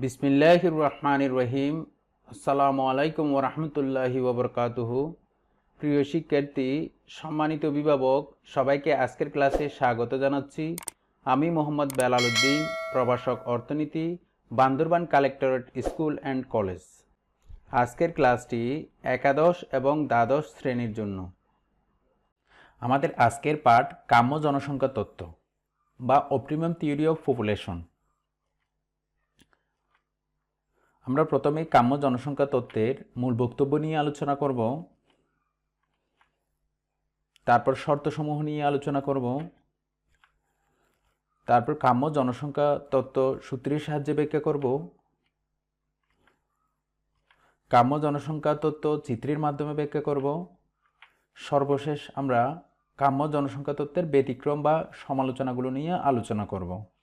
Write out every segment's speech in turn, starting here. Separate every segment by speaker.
Speaker 1: বিসমিল্লাহ রহমানির রহিম। আসসালামু আলাইকুম ওরহমতুল্লাহি ওবরকাতুহু প্রিয় শিক্ষার্থী, সম্মানিত অভিভাবক, সবাইকে আজকের ক্লাসে স্বাগত জানাচ্ছি। আমি মোহাম্মদ বেলাল উদ্দিন, প্রভাষক অর্থনীতি, Bandarban collectorate school and college. আজকের ক্লাসটি একাদশ এবং দ্বাদশ শ্রেণির জন্য। আমাদের আজকের পাঠ কাম্য জনসংখ্যা তত্ত্ব বা অপটিমাম থিওরি অফ পপুলেশন আমরা প্রথমে কাম্য জনসংখ্যা তত্ত্বের মূল বক্তব্য নিয়ে আলোচনা করব। তারপর শর্তসমূহ নিয়ে আলোচনা করব। তারপর কাম্য জনসংখ্যা তত্ত্ব সূত্রের সাহায্যে ব্যাখ্যা করব। কাম্য জনসংখ্যা তত্ত্ব চিত্রের মাধ্যমে ব্যাখ্যা করব। সর্বশেষ আমরা কাম্য জনসংখ্যা তত্ত্বের ব্যতিক্রম বা সমালোচনাগুলো নিয়ে আলোচনা করব।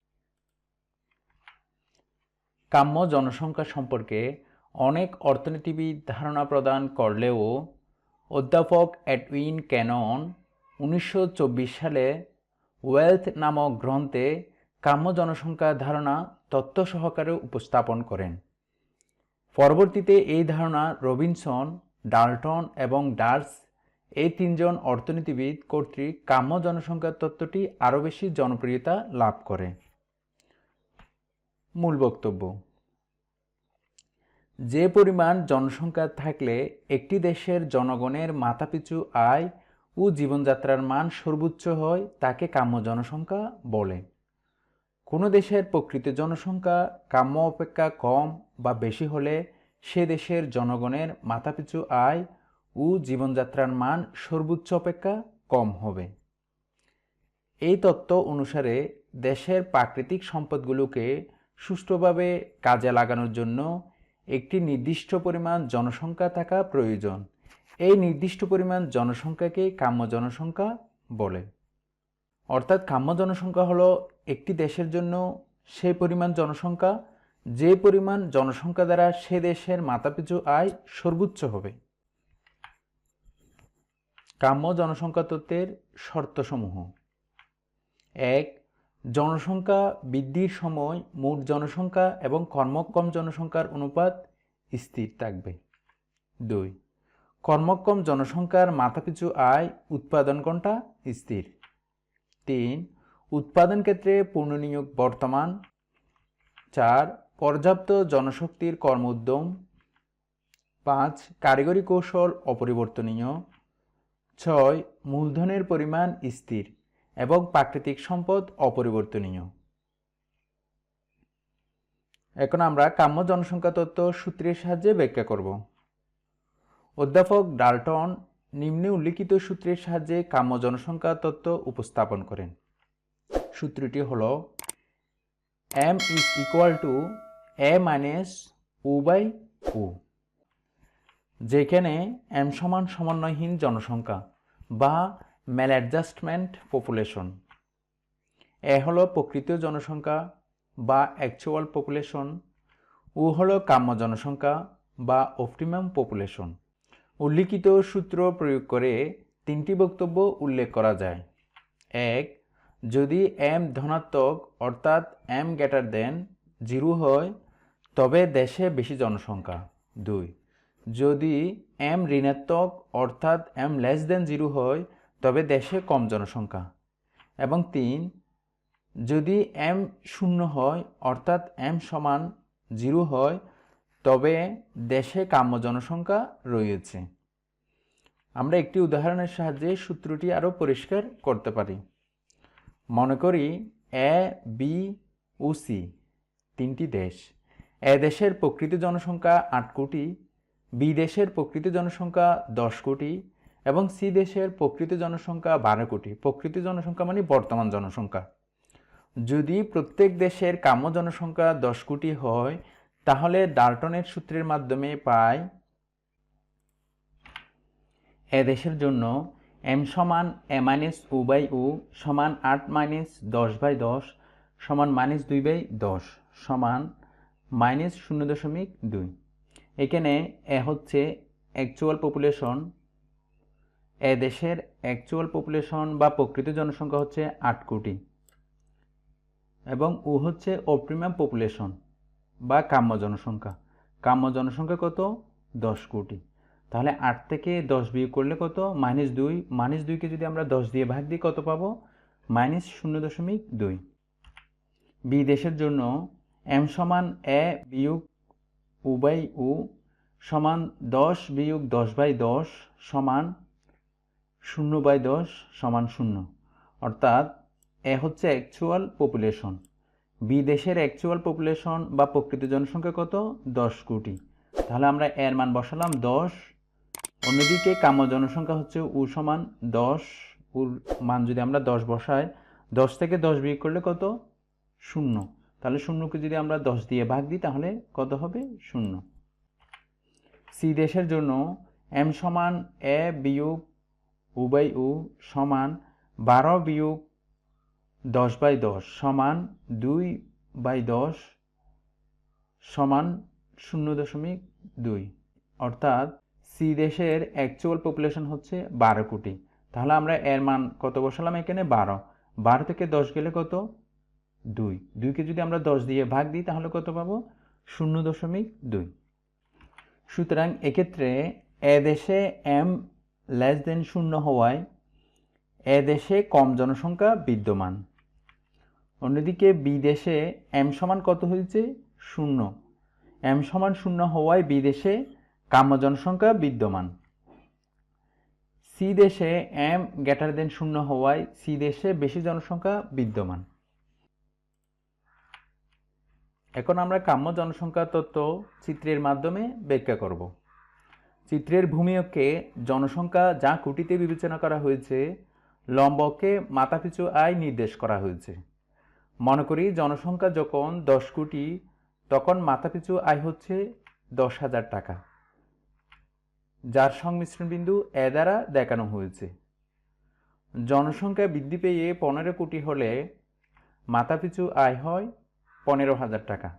Speaker 1: কাম্য জনসংখ্যা সম্পর্কে অনেক অর্থনীতিবিদ ধারণা প্রদান করলেও অধ্যাপক অ্যাডউইন ক্যানন উনিশশো চব্বিশ সালে ওয়েলথ নামক গ্রন্থে কাম্য জনসংখ্যা ধারণা তত্ত্ব সহকারে উপস্থাপন করেন। পরবর্তীতে এই ধারণা রবিনসন, ডাল্টন এবং ডার্স এই তিনজন অর্থনীতিবিদ কর্তৃক কাম্য জনসংখ্যা তত্ত্বটি আরও বেশি জনপ্রিয়তা লাভ করে। মূল বক্তব্য। যে পরিমাণ জনসংখ্যা থাকলে একটি দেশের জনগণের মাথাপিছু আয় ও জীবনযাত্রার মান সর্বোচ্চ হয় তাকে কাম্য জনসংখ্যা বলে। কোনো দেশের প্রকৃত জনসংখ্যা কাম্য অপেক্ষা কম বা বেশি হলে সে দেশের জনগণের মাথাপিছু আয় ও জীবনযাত্রার মান সর্বোচ্চ অপেক্ষা কম হবে। এই তত্ত্ব অনুসারে দেশের প্রাকৃতিক সম্পদগুলোকে সুষ্ঠুভাবে কাজে লাগানোর জন্য একটি নির্দিষ্ট পরিমাণ জনসংখ্যা থাকা প্রয়োজন। এই নির্দিষ্ট পরিমাণ জনসংখ্যাকে কাম্য জনসংখ্যা বলে। অর্থাৎ কাম্য জনসংখ্যা হলো একটি দেশের জন্য সেই পরিমাণ জনসংখ্যা, যে পরিমাণ জনসংখ্যা দ্বারা সে দেশের মাথাপিছু আয় সর্বোচ্চ হবে। কাম্য জনসংখ্যা তত্ত্বের শর্তসমূহ। এক জনসংখ্যা বৃদ্ধির সময় মোট জনসংখ্যা এবং কর্মক্ষম জনসংখ্যার অনুপাত স্থির থাকবে। দুই, কর্মক্ষম জনসংখ্যার মাথাপিছু আয় উৎপাদন ঘণ্টা স্থির। তিন, উৎপাদন ক্ষেত্রে পুনর্নিয়োগ বর্তমান। চার, পর্যাপ্ত জনশক্তির কর্ম উদ্যম পাঁচ, কারিগরি কৌশল অপরিবর্তনীয়। ছয়, মূলধনের পরিমাণ স্থির। এবং প্রাকৃতিক সম্পদ অপরিবর্তনীয়। এখন আমরা কাম্য জনসংখ্যা তত্ত্ব সূত্রের সাহায্যে ব্যাখ্যা করব। অধ্যাপক ডাল্টন নিম্নে উল্লিখিত সূত্রের সাহায্যে কাম্য জনসংখ্যা তত্ত্ব উপস্থাপন করেন। সূত্রটি হল M is equal to A minus O by O যেখানে এম সমান সমন্বয়হীন জনসংখ্যা বা ম্যাল অ্যাডজাস্টমেন্ট পপুলেশন এ হলো প্রকৃত জনসংখ্যা বা অ্যাকচুয়াল পপুলেশন ও হলো কাম্য জনসংখ্যা বা অপটিমাম পপুলেশন উল্লিখিত সূত্র প্রয়োগ করে তিনটি বক্তব্য উল্লেখ করা যায়। এক, যদি এম ধনাত্মক অর্থাৎ এম গ্রেটার দেন জিরো হয়, তবে দেশে বেশি জনসংখ্যা। দুই, যদি এম ঋণাত্মক অর্থাৎ এম লেস দেন জিরো হয় তবে দেশে কম জনসংখ্যা। এবং তিন, যদি এম শূন্য হয়, অর্থাৎ এম সমান জিরো হয়, তবে দেশে কাম্য জনসংখ্যা রয়েছে। আমরা একটি উদাহরণের সাহায্যে সূত্রটি আরও পরিষ্কার করতে পারি। মনে করি এ বি ও সি তিনটি দেশ। এ দেশের প্রকৃত জনসংখ্যা আট কোটি, বি দেশের প্রকৃত জনসংখ্যা দশ কোটি এবং সি দেশের প্রকৃত জনসংখ্যা বারো কোটি। প্রকৃত জনসংখ্যা মানে বর্তমান জনসংখ্যা। যদি প্রত্যেক দেশের কাম্য জনসংখ্যা দশ কোটি হয়, তাহলে ডাল্টনের সূত্রের মাধ্যমে পাই এ দেশের জন্য এম সমান এ মাইনাস ও বাই ও সমান আট মাইনাস দশ বাই দশ সমান মাইনাস দুই বাই দশ সমান মাইনাস শূন্য দশমিক দুই। এখানে এ হচ্ছে অ্যাকচুয়াল পপুলেশন এ দেশের অ্যাকচুয়াল পপুলেশন বা প্রকৃত জনসংখ্যা হচ্ছে আট কোটি। এবং ও হচ্ছে অপ্রিমিয়াম পপুলেশন বা কাম্য জনসংখ্যা। কাম্য জনসংখ্যা কত? দশ কোটি। তাহলে আট থেকে দশ বিয়োগ করলে কত? মাইনাস দুই। মাইনাস দুইকে যদি আমরা দশ দিয়ে ভাগ দিই, কত পাবো? মাইনাস শূন্য দশমিক দুই। বি দেশের জন্য এম সমান এ বিয়োগ উ বাই উ সমান দশ বিয়োগ দশ বাই দশ সমান শূন্য বাই দশ সমান শূন্য। অর্থাৎ এ হচ্ছে অ্যাকচুয়াল পপুলেশন বি দেশের অ্যাকচুয়াল পপুলেশন বা প্রকৃত জনসংখ্যা কত? দশ কোটি। তাহলে আমরা এর মান বসালাম দশ। অন্যদিকে কাম্য জনসংখ্যা হচ্ছে উ সমান দশ। উর মান যদি আমরা দশ বসাই, দশ থেকে দশ বিয়োগ করলে কত? শূন্য। তাহলে শূন্যকে যদি আমরা দশ দিয়ে ভাগ দিই, তাহলে কত হবে? শূন্য। সি দেশের জন্য এম সমান এ বিয়োগ উ বাই উ সমান বারো বিয়োগ দশ বাই দশ সমান দুই বাই দশ সমান শূন্য দশমিক দুই। অর্থাৎ সি দেশের অ্যাকচুয়াল পপুলেশন হচ্ছে বারো কোটি। তাহলে আমরা এর মান কত বসালাম এখানে? বারো। বারো থেকে দশ গেলে কত? দুই। দুইকে যদি আমরা দশ দিয়ে ভাগ দিই, তাহলে কত পাবো? শূন্য দশমিক দুই। সুতরাং এক্ষেত্রে এ দেশে এম লেস দেন শূন্য হওয়ায় এ দেশে কম জনসংখ্যা বিদ্যমান। অন্যদিকে বিদেশে এম সমান কত হয়েছে? শূন্য। এম সমান শূন্য হওয়ায় বিদেশে কাম্য জনসংখ্যা বিদ্যমান। সি দেশে এম গ্রেটার দেন শূন্য হওয়ায় সি দেশে বেশি জনসংখ্যা বিদ্যমান। এখন আমরা কাম্য জনসংখ্যা তত্ত্ব চিত্রের মাধ্যমে ব্যাখ্যা করব। চিত্রের ভূমিয়কে জনসংখ্যা যা কোটিতে বিবেচনা করা হয়েছে, লম্বকে মাথাপিছু আয় নির্দেশ করা হয়েছে। মনে করি জনসংখ্যা যখন দশ কোটি, তখন মাথাপিছু আয় হচ্ছে দশ হাজার টাকা। যার সংমিশ্রণ বিন্দু এ দ্বারা দেখানো হয়েছে। জনসংখ্যা বৃদ্ধি পেয়ে পনেরো কোটি হলে মাথাপিছু আয় হয় পনেরো হাজার টাকা,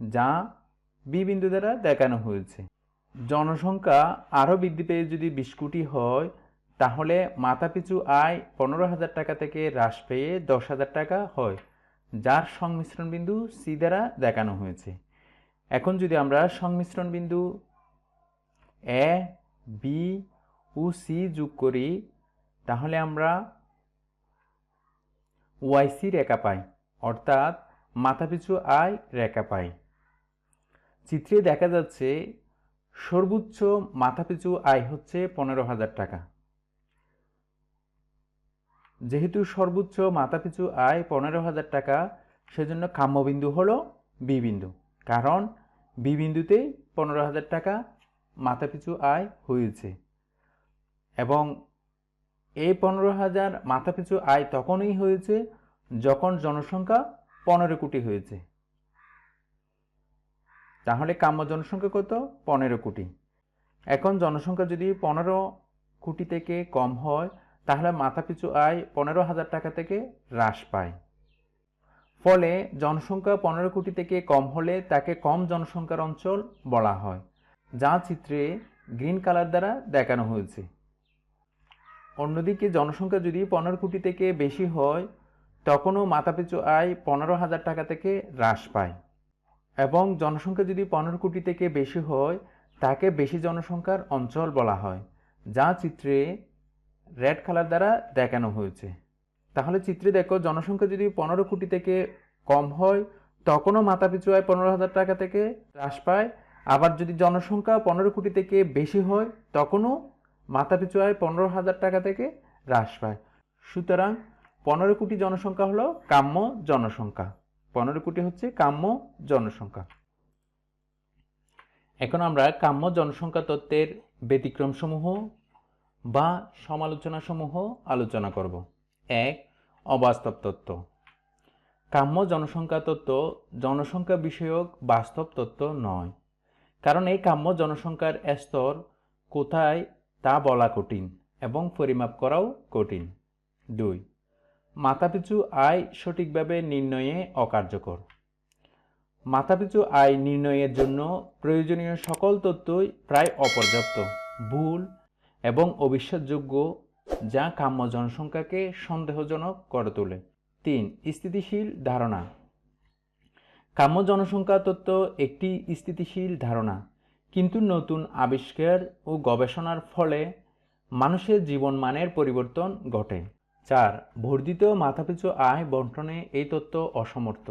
Speaker 1: যা বি বিন্দু দ্বারা দেখানো হয়েছে। জনসংখ্যা আরও বৃদ্ধি পেয়ে যদি বিশ কোটি হয়, তাহলে মাথাপিছু আয় পনেরো হাজার টাকা থেকে হ্রাস পেয়ে দশ হাজার টাকা হয়, যার সংমিশ্রণ বিন্দু সি দ্বারা দেখানো হয়েছে। এখন যদি আমরা সংমিশ্রণ বিন্দু এ বি ও সি যোগ করি, তাহলে আমরা ওয়াইসি রেখা পাই, অর্থাৎ মাথাপিছু আয় রেখা পাই। চিত্রে দেখা যাচ্ছে সর্বোচ্চ মাথাপিছু আয় হচ্ছে পনেরো হাজার টাকা। যেহেতু সর্বোচ্চ মাথাপিছু আয় পনেরো হাজার টাকা, সেজন্য কাম্যবিন্দু হলো বি বিন্দু। কারণ বি বিন্দুতে পনেরো হাজার টাকা মাথাপিছু আয় হয়েছে। এবং এই পনেরো হাজার মাথাপিছু আয় তখনই হয়েছে যখন জনসংখ্যা পনেরো কোটি হয়েছে। তাহলে কাম্য জনসংখ্যা কত? পনেরো কোটি। এখন জনসংখ্যা যদি পনেরো কোটি থেকে কম হয়, তাহলে মাথাপিছু আয় পনেরো হাজার টাকা থেকে হ্রাস পায়। ফলে জনসংখ্যা পনেরো কোটি থেকে কম হলে তাকে কম জনসংখ্যার অঞ্চল বলা হয়, যা চিত্রে গ্রিন কালার দ্বারা দেখানো হয়েছে। অন্যদিকে জনসংখ্যা যদি পনেরো কোটি থেকে বেশি হয়, তখনও মাথাপিছু আয় পনেরো হাজার টাকা থেকে হ্রাস পায়। এবং জনসংখ্যা যদি পনেরো কোটি থেকে বেশি হয়, তাকে বেশি জনসংখ্যার অঞ্চল বলা হয়, যা চিত্রে রেড কালার দ্বারা দেখানো হয়েছে। তাহলে চিত্রে দেখো, জনসংখ্যা যদি পনেরো কোটি থেকে কম হয়, তখনও মাথাপিছু আয় পনেরো হাজার টাকা থেকে হ্রাস পায়। আবার যদি জনসংখ্যা পনেরো কোটি থেকে বেশি হয়, তখনও মাথাপিছু আয় পনেরো হাজার টাকা থেকে হ্রাস পায়। সুতরাং পনেরো কোটি জনসংখ্যা হলো কাম্য জনসংখ্যা। পনেরো কোটি হচ্ছে কাম্য জনসংখ্যা। এখন আমরা কাম্য জনসংখ্যা তত্ত্বের ব্যতিক্রমসমূহ বা সমালোচনাসমূহ আলোচনা করব। এক, অবাস্তব তত্ত্ব। কাম্য জনসংখ্যা তত্ত্ব জনসংখ্যা বিষয়ক বাস্তব তত্ত্ব নয়, কারণ এই কাম্য জনসংখ্যার স্তর কোথায় তা বলা কঠিন এবং পরিমাপ করাও কঠিন। দুই মাথাপিছু আয় সঠিকভাবে নির্ণয়ে অকার্যকর। মাথাপিছু আয় নির্ণয়ের জন্য প্রয়োজনীয় সকল তথ্যই প্রায় অপর্যাপ্ত, ভুল এবং অবিশ্বাসযোগ্য, যা কাম্য জনসংখ্যাকে সন্দেহজনক করে তোলে। তিন, স্থিতিশীল ধারণা। কাম্য জনসংখ্যা তত্ত্ব একটি স্থিতিশীল ধারণা, কিন্তু নতুন আবিষ্কার ও গবেষণার ফলে মানুষের জীবনমানের পরিবর্তন ঘটে। চার, বর্ধিত মাথাপিছু আয় বন্টনে এই তত্ত্ব অসমর্থ।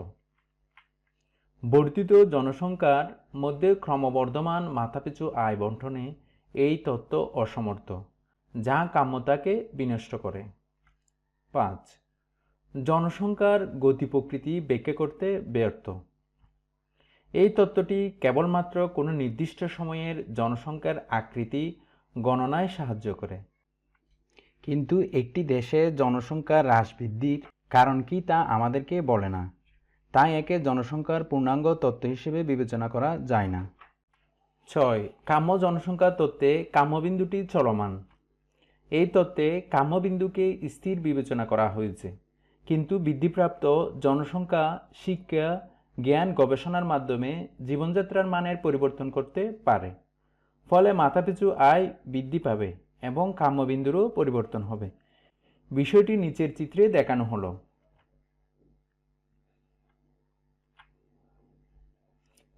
Speaker 1: বর্ধিত জনসংখ্যার মধ্যে ক্রমবর্ধমান মাথাপিছু আয় বন্টনে এই তত্ত্ব অসমর্থ, যা কাম্যতাকে বিনষ্ট করে। পাঁচ, জনসংখ্যার গতি প্রকৃতি ব্যাখ্যা করতে ব্যর্থ। এই তত্ত্বটি কেবলমাত্র কোনো নির্দিষ্ট সময়ের জনসংখ্যার আকৃতি গণনায় সাহায্য করে। কিন্তু একটি দেশে জনসংখ্যা হ্রাস বৃদ্ধির কারণ কি তা আমাদেরকে বলে না। তাই একে জনসংখ্যার পূর্ণাঙ্গ তত্ত্ব হিসেবে বিবেচনা করা যায় না। ছয়, কাম্য জনসংখ্যা তত্ত্বে কাম্যবিন্দুটি চলমান। এই তত্ত্বে কাম্যবিন্দুকে স্থির বিবেচনা করা হয়েছে। কিন্তু বৃদ্ধিপ্রাপ্ত জনসংখ্যা, শিক্ষা, জ্ঞান, গবেষণার মাধ্যমে জীবনযাত্রার মানের পরিবর্তন করতে পারে। ফলে মাথাপিছু আয় বৃদ্ধি পাবে। এবং কাম্যবিন্দুরও পরিবর্তন হবে। বিষয়টি নিচের চিত্রে দেখানো হলো।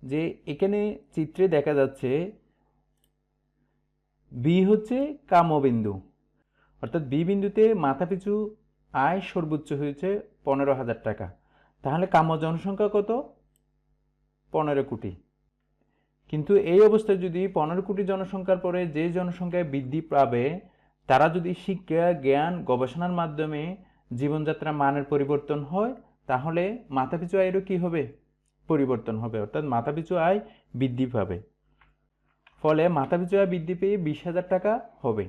Speaker 1: যে এখানে চিত্রে দেখা যাচ্ছে বি হচ্ছে কাম্যবিন্দু। অর্থাৎ বি বিন্দুতে মাথাপিছু আয় সর্বোচ্চ হয়েছে পনেরো হাজার টাকা। তাহলে কাম্য জনসংখ্যা কত? পনেরো কোটি। কিন্তু এই অবস্থায় যদি পনেরো কোটি জনসংখ্যার পরে যে জনসংখ্যায় বৃদ্ধি পাবে, তারা যদি শিক্ষা, জ্ঞান, গবেষণার মাধ্যমে জীবনযাত্রা মানের পরিবর্তন হয়, তাহলে মাথাপিছু আয়েরও কী হবে? পরিবর্তন হবে, অর্থাৎ মাথাপিছু আয় বৃদ্ধি পাবে। ফলে মাথাপিছু আয় বৃদ্ধি পেয়ে বিশ হাজার টাকা হবে।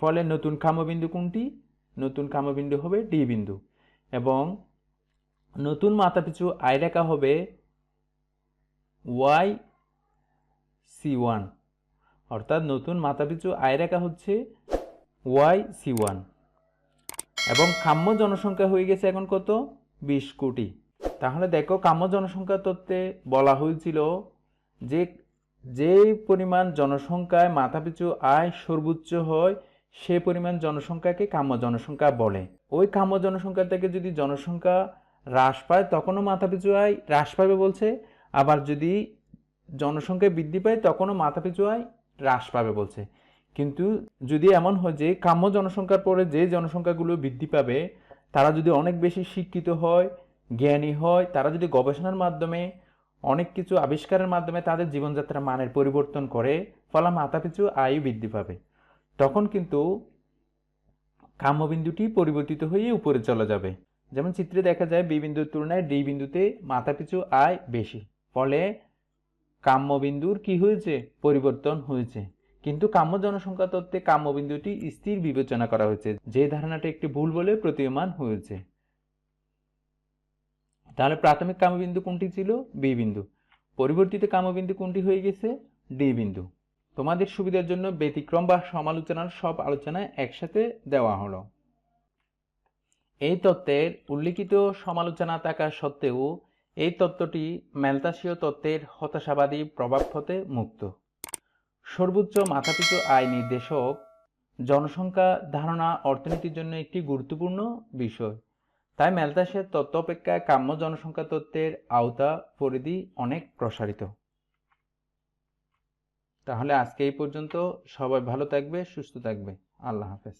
Speaker 1: ফলে নতুন কামবিন্দু কোনটি? নতুন কামবিন্দু হবে ডি বিন্দু। এবং নতুন মাথাপিছু আয় রেখা হবে ওয়াই সি ওয়ান অর্থাৎ নতুন মাথাপিছু আয় রেখা হচ্ছে ওয়াই সি ওয়ান এবং কাম্য জনসংখ্যা হয়ে গেছে এখন কত? বিশ কোটি। তাহলে দেখো কাম্য জনসংখ্যা তত্ত্বে বলা হয়েছিল যে যে পরিমাণ জনসংখ্যায় মাথাপিছু আয় সর্বোচ্চ হয়, সে পরিমাণ জনসংখ্যাকে কাম্য জনসংখ্যা বলে। ওই কাম্য জনসংখ্যা থেকে যদি জনসংখ্যা হ্রাস পায়, তখনও মাথাপিছু আয় হ্রাস পাবে বলছে আবার যদি জনসংখ্যা বৃদ্ধি পায়, তখনও মাথাপিছু আয় হ্রাস পাবে বলছে। কিন্তু যদি এমন হয় যে কাম্য জনসংখ্যার পরে যে জনসংখ্যাগুলো বৃদ্ধি পাবে, তারা যদি অনেক বেশি শিক্ষিত হয়, জ্ঞানী হয়, তারা যদি গবেষণার মাধ্যমে, অনেক কিছু আবিষ্কারের মাধ্যমে তাদের জীবনযাত্রার মানের পরিবর্তন করে, ফলে মাথাপিছু আয়ু বৃদ্ধি পাবে। তখন কিন্তু কাম্যবিন্দুটি পরিবর্তিত হয়ে উপরে চলে যাবে। যেমন চিত্রে দেখা যায়, বি বিন্দুর তুলনায় ডি বিন্দুতে মাথাপিছু আয় বেশি। ফলে কাম্যবিন্দুর কি হয়েছে? পরিবর্তন হয়েছে। কিন্তু কাম্য জনসংখ্যা তত্ত্বে কাম্যবিন্দুটি স্থির বিবেচনা করা হয়েছে। যে ধারণাটা একটি ভুল বলে প্রতীয়মান হয়েছে। তাহলে প্রাথমিক কামবিন্দু কোনটি ছিল? বি বিন্দু। পরিবর্তিত কামবিন্দু কোনটি হয়ে গেছে? ডি বিন্দু। তোমাদের সুবিধার জন্য ব্যতিক্রম বা সমালোচনার সব আলোচনা একসাথে দেওয়া হলো। এই তত্ত্বের উল্লিখিত সমালোচনা থাকা সত্ত্বেও এই তত্ত্বটি ম্যালতাসীয় তত্ত্বের হতাশাবাদী প্রভাব হতে মুক্ত। সর্বোচ্চ মাথাপিছু আয় নির্দেশক জনসংখ্যা ধারণা অর্থনীতির জন্য একটি গুরুত্বপূর্ণ বিষয়। তাই ম্যালতাসের তত্ত্ব অপেক্ষা কাম্য জনসংখ্যা তত্ত্বের আওতা পরিধি অনেক প্রসারিত। তাহলে আজকে এই পর্যন্ত সবাই ভালো থাকবে, সুস্থ থাকবে। আল্লাহ হাফেজ।